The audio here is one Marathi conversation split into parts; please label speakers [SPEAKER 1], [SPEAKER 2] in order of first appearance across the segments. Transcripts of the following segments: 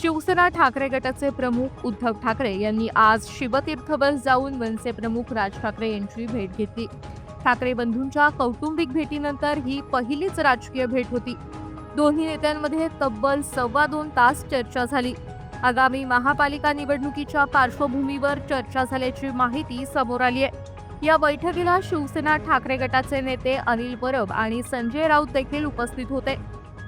[SPEAKER 1] शिवसेना ठाकरे गटाचे प्रमुख उद्धव ठाकरे यांनी आज शिवतीर्थ बस जाऊन मनसे प्रमुख राज ठाकरे यांची भेट घेतली. ठाकरे बंधूंच्या कौटुंबिक भेटीनंतर ही पहिलीच राजकीय भेट होती. दोन्ही नेत्यांमध्ये तब्बल सव्वा दोन तास चर्चा झाली. आगामी महापालिका निवडणुकीच्या पार्श्वभूमीवर चर्चा झाल्याची माहिती समोर आली आहे. या बैठकीला शिवसेना ठाकरे गटाचे नेते अनिल परब आणि संजय राऊत देखील उपस्थित होते.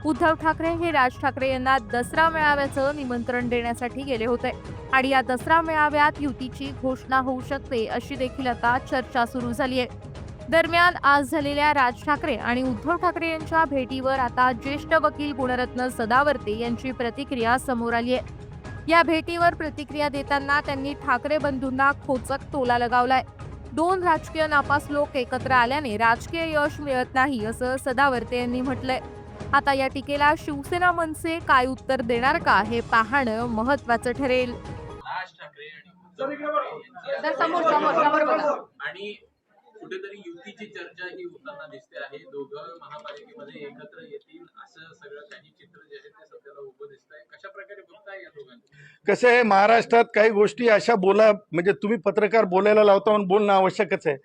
[SPEAKER 1] उद्धव ठाकरे हे राज ठाकरे यांना दसरा मेळाव्याचं निमंत्रण देण्यासाठी गेले होते. आणि या दसरा मेळाव्यात युतीची घोषणा होऊ शकते अशी देखील आता चर्चा सुरू झाली आहे. दरम्यान आज झालेल्या राज ठाकरे आणि उद्धव ठाकरे यांच्या भेटीवर आता ज्येष्ठ वकील गुणरत्न सदावर्ते यांची प्रतिक्रिया समोर आली आहे. या भेटीवर प्रतिक्रिया देताना त्यांनी ठाकरे बंधूंना खोचक टोला लगावलाय. दोन राजकीय नापास लोक एकत्र आल्याने राजकीय यश मिळत नाही असं सदावर्ते यांनी म्हटलंय. आता या टीकेला शिवसेना मनसे काय उत्तर देणार का हे पाहणं महत्वाचं ठरेल.
[SPEAKER 2] राज ठाकरे आणि उद्धव ठाकरे यांची
[SPEAKER 1] जर समोर समोर समोर बघा.
[SPEAKER 2] आणि कुठेतरी युतीची चर्चा ही होताना दिसते आहे. दोघं महापालिकेमध्ये एकत्र येतील असं सगळं काही चित्र जे आहे ते सध्याला उभं दिसत आहे कशा प्रकारे बघताय या दोघांनी
[SPEAKER 3] कसं आहे महाराष्ट्रात काही गोष्टी अशा बोला म्हणजे तुम्ही पत्रकार बोलायला लावता म्हणून बोलणं आवश्यकच आहे.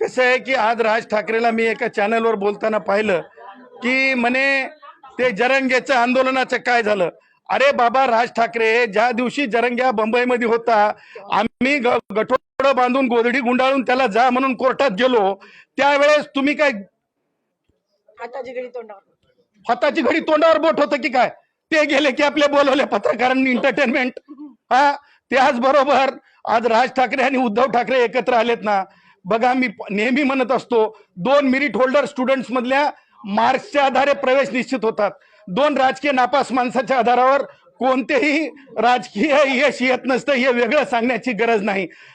[SPEAKER 3] कसं आहे की आज राज ठाकरेला मी एका चॅनलवर बोलताना पाहिलं की म्हणे ते जरंगेचं आंदोलनाचं काय झालं? अरे बाबा राज ठाकरे ज्या दिवशी जरंग्या बंबईमध्ये होता आम्ही गठोडं बांधून गोधडी गुंडाळून त्याला जा म्हणून कोर्टात गेलो त्यावेळेस तुम्ही काय
[SPEAKER 4] हाताची घडी तोंडावर.
[SPEAKER 3] हाताची घडी तोंडावर बोट होतं की काय? ते गेले की आपले बोलवले पत्रकारांनी एंटरटेनमेंट हा? त्याचबरोबर आज राज ठाकरे आणि उद्धव ठाकरे एकत्र आलेत ना. बघा मी नेहमी म्हणत असतो दोन मेरिट होल्डर स्टुडंट्स मधल्या मार्क्सच्या आधारे प्रवेश निश्चित होतात. दोन राजकीय नापास माणसाच्या आधारावर कोणतेही राजकीय यश येत नसतं हे वेगळं सांगण्याची गरज नाही.